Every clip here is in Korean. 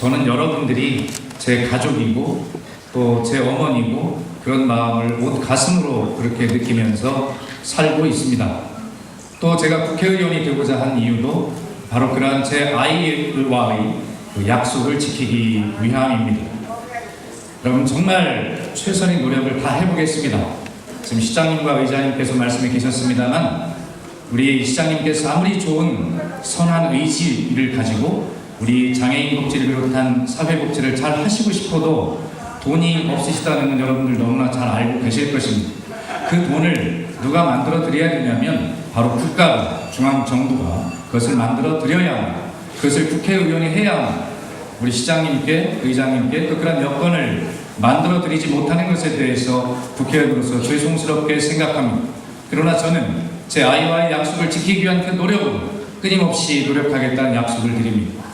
저는 여러분들이 제 가족이고 또 제 어머니고 그런 마음을 온 가슴으로 그렇게 느끼면서 살고 있습니다. 또 제가 국회의원이 되고자 한 이유도 바로 그러한 제 아이와의 그 약속을 지키기 위함입니다. 여러분 정말 최선의 노력을 다 해보겠습니다. 지금 시장님과 의장님께서 말씀해 계셨습니다만 우리 시장님께서 아무리 좋은 선한 의지를 가지고 우리 장애인 복지를 비롯한 사회 복지를 잘 하시고 싶어도 돈이 없으시다는 건 여러분들 너무나 잘 알고 계실 것입니다. 그 돈을 누가 만들어 드려야 되냐면 바로 국가가 중앙 정부가 그것을 만들어 드려야 합니다. 그것을 국회의원이 해야 합니다. 우리 시장님께 의장님께 또 그런 여건을 만들어 드리지 못하는 것에 대해서 국회의원으로서 죄송스럽게 생각합니다. 그러나 저는 제 아이와의 약속을 지키기 위한 그 노력은 끊임없이 노력하겠다는 약속을 드립니다.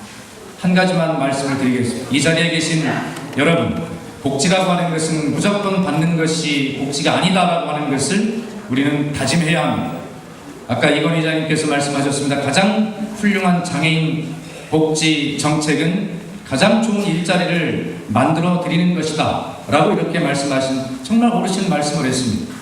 한 가지만 말씀을 드리겠습니다. 이 자리에 계신 여러분, 복지라고 하는 것은 무조건 받는 것이 복지가 아니다라고 하는 것을 우리는 다짐해야 합니다. 아까 이건 이장님께서 말씀하셨습니다. 가장 훌륭한 장애인 복지 정책은 가장 좋은 일자리를 만들어 드리는 것이다. 라고 이렇게 말씀하신 정말 옳으신 말씀을 했습니다.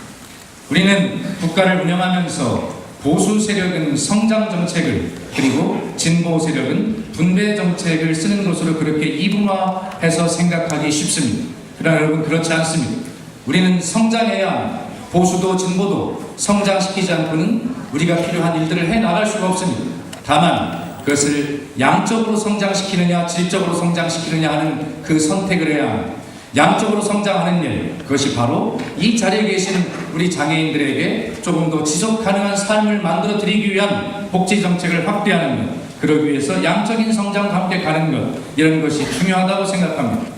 우리는 국가를 운영하면서 보수 세력은 성장 정책을 그리고 진보 세력은 분배 정책을 쓰는 것으로 그렇게 이분화해서 생각하기 쉽습니다. 그러나 여러분 그렇지 않습니다. 우리는 성장해야. 보수도 진보도 성장시키지 않고는 우리가 필요한 일들을 해 나갈 수가 없습니다. 다만 그것을 양적으로 성장시키느냐 질적으로 성장시키느냐 하는 그 선택을 해야. 양적으로 성장하는 일, 그것이 바로 이 자리에 계신 우리 장애인들에게 조금 더 지속 가능한 삶을 만들어 드리기 위한 복지 정책을 확대하는 것, 그러기 위해서 양적인 성장과 함께 가는 것, 이런 것이 중요하다고 생각합니다.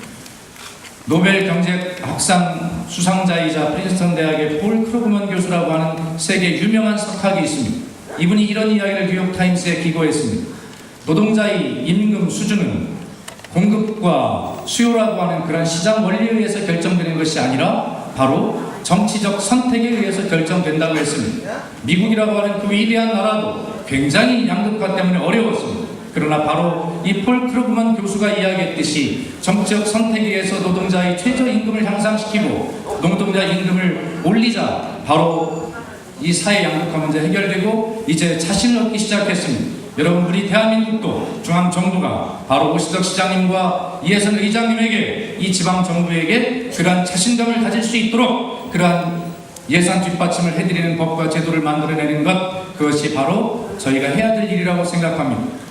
노벨 경제학상 수상자이자 프린스턴 대학의 폴 크루그먼 교수라고 하는 세계 유명한 석학이 있습니다. 이분이 이런 이야기를 뉴욕타임스에 기고했습니다. 노동자의 임금 수준은 공급과 수요라고 하는 그런 시장 원리에 의해서 결정되는 것이 아니라 바로 정치적 선택에 의해서 결정된다고 했습니다. 미국이라고 하는 그 위대한 나라도 굉장히 양극화 때문에 어려웠습니다. 그러나 바로 이 폴 크루그만 교수가 이야기했듯이 정치적 선택에 의해서 노동자의 최저임금을 향상시키고 노동자 임금을 올리자 바로 이 사회 양극화 문제 해결되고 이제 자신을 얻기 시작했습니다. 여러분 우리 대한민국도 중앙 정부가 바로 오시덕 시장님과 이해선 의장님에게 이 지방 정부에게 그러한 자신감을 가질 수 있도록 그러한 예산 뒷받침을 해드리는 법과 제도를 만들어내는 것 그것이 바로 저희가 해야 될 일이라고 생각합니다.